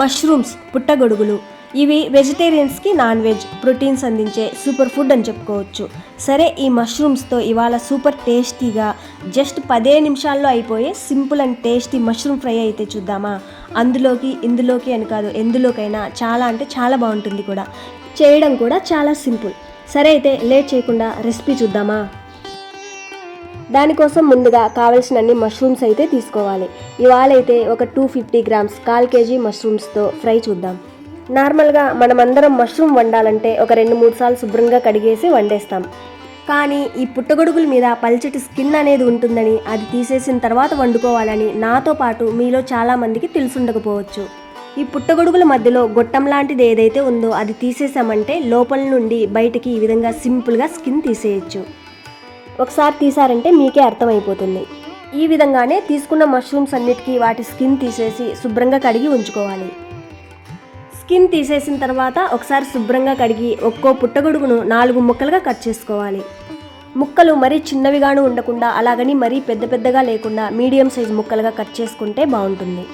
Mushrooms పుట్టగొడుగులు. ఇవి వెజిటేరియన్స్కి నాన్ వెజ్ ప్రోటీన్స్ అందించే సూపర్ ఫుడ్ అని చెప్పుకోవచ్చు. సరే ఈ మష్రూమ్స్తో ఇవాళ సూపర్ టేస్టీగా జస్ట్ పదే నిమిషాల్లో అయిపోయే simple and tasty mushroom fry అయితే చూద్దామా? అందులోకి ఇందులోకి అని కాదు ఎందులోకైనా చాలా అంటే చాలా బాగుంటుంది కూడా. చేయడం కూడా చాలా సింపుల్ సరే అయితే లేట్ చేయకుండా రెసిపీ చూద్దామా? దానికోసం ముందుగా కావలసినన్ని మష్రూమ్స్ అయితే తీసుకోవాలి. ఇవాళ అయితే ఒక టూ ఫిఫ్టీ గ్రామ్స్ కాల్ కేజీ మష్రూమ్స్తో ఫ్రై చూద్దాం. నార్మల్గా మనమందరం మష్రూమ్ వండాలంటే ఒక రెండు మూడు సార్లు శుభ్రంగా కడిగేసి వండేస్తాం. కానీ ఈ పుట్టగొడుగుల మీద పల్చటి స్కిన్ అనేది ఉంటుందని అది తీసేసిన తర్వాత వండుకోవాలని నాతో పాటు మీలో చాలామందికి తెలుసుండకపోవచ్చు. ఈ పుట్టగొడుగుల మధ్యలో గొట్టం లాంటిది ఏదైతే ఉందో అది తీసేసామంటే లోపల నుండి బయటికి ఈ విధంగా సింపుల్గా స్కిన్ తీసేయచ్చు. ఒకసారి తీసారంటే మీకే అర్థమైపోతుంది. ఈ విధంగానే తీసుకున్న మష్రూమ్స్ అన్నిటికీ వాటి స్కిన్ తీసేసి శుభ్రంగా కడిగి ఉంచుకోవాలి. స్కిన్ తీసేసిన తర్వాత ఒకసారి శుభ్రంగా కడిగి ఒక్కో పుట్టగొడుగును నాలుగు ముక్కలుగా కట్ చేసుకోవాలి. ముక్కలు మరీ చిన్నవిగాను ఉండకుండా అలాగని మరీ పెద్ద పెద్దగా లేకుండా మీడియం సైజ్ ముక్కలుగా కట్ చేసుకుంటే బాగుంటుంది.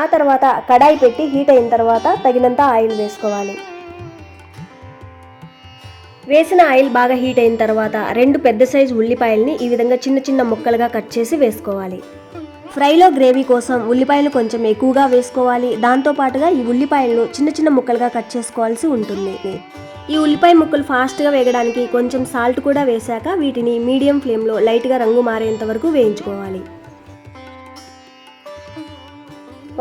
ఆ తర్వాత కడాయి పెట్టి హీట్ అయిన తర్వాత తగినంత ఆయిల్ వేసుకోవాలి. వేసిన ఆయిల్ బాగా హీట్ అయిన తర్వాత రెండు పెద్ద సైజు ఉల్లిపాయల్ని ఈ విధంగా చిన్న చిన్న ముక్కలుగా కట్ చేసి వేసుకోవాలి. ఫ్రైలో గ్రేవీ కోసం ఉల్లిపాయలు కొంచెం ఎక్కువగా వేసుకోవాలి. దాంతో పాటుగా ఈ ఉల్లిపాయలను చిన్న చిన్న ముక్కలుగా కట్ చేసుకోవాల్సి ఉంటుంది. ఈ ఉల్లిపాయ ముక్కలు ఫాస్ట్గా వేగడానికి కొంచెం సాల్ట్ కూడా వేశాక వీటిని మీడియం ఫ్లేమ్లో లైట్గా రంగు మారేంత వరకు వేయించుకోవాలి.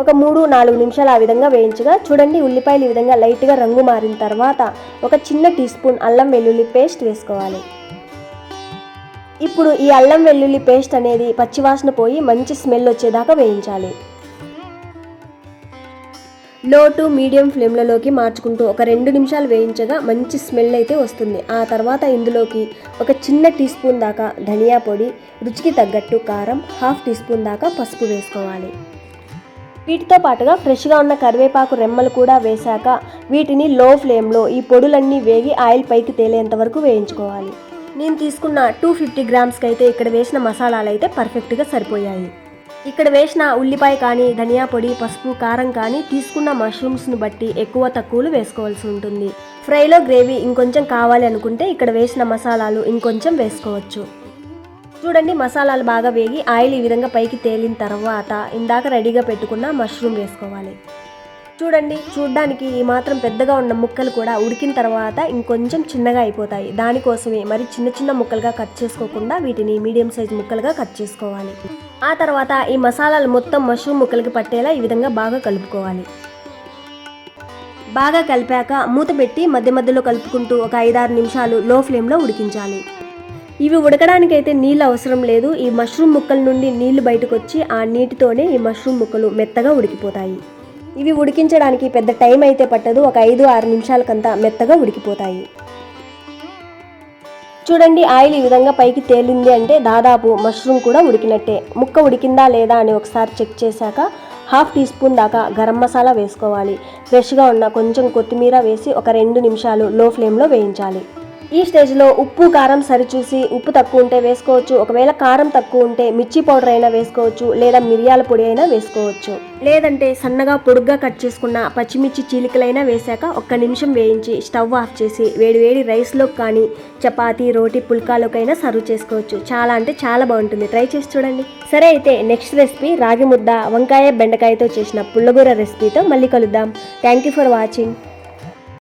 ఒక మూడు నాలుగు నిమిషాలు ఆ విధంగా వేయించగా చూడండి ఉల్లిపాయలు ఈ విధంగా లైట్గా రంగు మారిన తర్వాత ఒక చిన్న టీ స్పూన్ అల్లం వెల్లుల్లి పేస్ట్ వేసుకోవాలి. ఇప్పుడు ఈ అల్లం వెల్లుల్లి పేస్ట్ అనేది పచ్చివాసన పోయి మంచి స్మెల్ వచ్చేదాకా వేయించాలి. లో టు మీడియం ఫ్లేమ్లలోకి మార్చుకుంటూ ఒక రెండు నిమిషాలు వేయించగా మంచి స్మెల్ అయితే వస్తుంది. ఆ తర్వాత ఇందులోకి ఒక చిన్న టీ స్పూన్ దాకా ధనియా పొడి రుచికి తగ్గట్టు కారం హాఫ్ టీ స్పూన్ దాకా పసుపు వేసుకోవాలి. వీటితో పాటుగా ఫ్రెష్గా ఉన్న కరివేపాకు రెమ్మలు కూడా వేశాక వీటిని లో ఫ్లేమ్లో ఈ పొడులన్నీ వేగి ఆయిల్ పైకి తేలేంత వరకు వేయించుకోవాలి. నేను తీసుకున్న టూ ఫిఫ్టీ గ్రామ్స్కి అయితే ఇక్కడ వేసిన మసాలాలు అయితే పర్ఫెక్ట్గా సరిపోయాయి. ఇక్కడ వేసిన ఉల్లిపాయ కానీ ధనియా పొడి పసుపు కారం కానీ తీసుకున్న మష్రూమ్స్ను బట్టి ఎక్కువ తక్కువలు వేసుకోవాల్సి ఉంటుంది. ఫ్రైలో గ్రేవీ ఇంకొంచెం కావాలి అనుకుంటే ఇక్కడ వేసిన మసాలాలు ఇంకొంచెం వేసుకోవచ్చు. చూడండి మసాలాలు బాగా వేగి ఆయిల్ ఈ విధంగా పైకి తేలిన తర్వాత ఇందాక రెడీగా పెట్టుకున్న మష్రూమ్ వేసుకోవాలి. చూడండి చూడ్డానికి ఈ మాత్రం పెద్దగా ఉన్న ముక్కలు కూడా ఉడికిన తర్వాత ఇంకొంచెం చిన్నగా అయిపోతాయి. దానికోసమే మరి చిన్న చిన్న ముక్కలుగా కట్ చేసుకోకుండా వీటిని మీడియం సైజ్ ముక్కలుగా కట్ చేసుకోవాలి. ఆ తర్వాత ఈ మసాలాలు మొత్తం మష్రూమ్ ముక్కలకి పట్టేలా ఈ విధంగా బాగా కలుపుకోవాలి. బాగా కలిపాక మూత పెట్టి మధ్య మధ్యలో కలుపుకుంటూ ఒక ఐదారు నిమిషాలు లో ఫ్లేమ్లో ఉడికించాలి. ఇవి ఉడకడానికి అయితే నీళ్ళు అవసరం లేదు. ఈ మష్రూమ్ ముక్కల నుండి నీళ్ళు బయటకు వచ్చి ఆ నీటితోనే ఈ మష్రూమ్ ముక్కలు మెత్తగా ఉడికిపోతాయి. ఇవి ఉడికించడానికి పెద్ద టైం అయితే పట్టదు. ఒక ఐదు ఆరు నిమిషాలకంతా మెత్తగా ఉడికిపోతాయి. చూడండి ఆయిల్ ఈ విధంగా పైకి తేలింది అంటే దాదాపు మష్రూమ్ కూడా ఉడికినట్టే. ముక్క ఉడికిందా లేదా అని ఒకసారి చెక్ చేశాక హాఫ్ టీ స్పూన్ దాకా గరం మసాలా వేసుకోవాలి. ఫ్రెష్గా ఉన్న కొంచెం కొత్తిమీర వేసి ఒక రెండు నిమిషాలు లో ఫ్లేమ్లో వేయించాలి. ఈ స్టేజ్లో ఉప్పు కారం సరిచూసి ఉప్పు తక్కువ ఉంటే వేసుకోవచ్చు. ఒకవేళ కారం తక్కువ ఉంటే మిర్చి పౌడర్ అయినా వేసుకోవచ్చు. లేదా మిరియాల పొడి అయినా వేసుకోవచ్చు. లేదంటే సన్నగా పొడుగ్గా కట్ చేసుకున్న పచ్చిమిర్చి చీలికలైనా వేశాక ఒక్క నిమిషం వేయించి స్టవ్ ఆఫ్ చేసి వేడివేడి రైస్లోకి కానీ చపాతీ రోటి పుల్కాలోకైనా సర్వ్ చేసుకోవచ్చు. చాలా అంటే చాలా బాగుంటుంది. ట్రై చేసి చూడండి. సరే అయితే నెక్స్ట్ రెసిపీ రాగి ముద్ద వంకాయ బెండకాయతో చేసిన పుల్లగూర రెసిపీతో మళ్ళీ కలుద్దాం. Thank you for watching.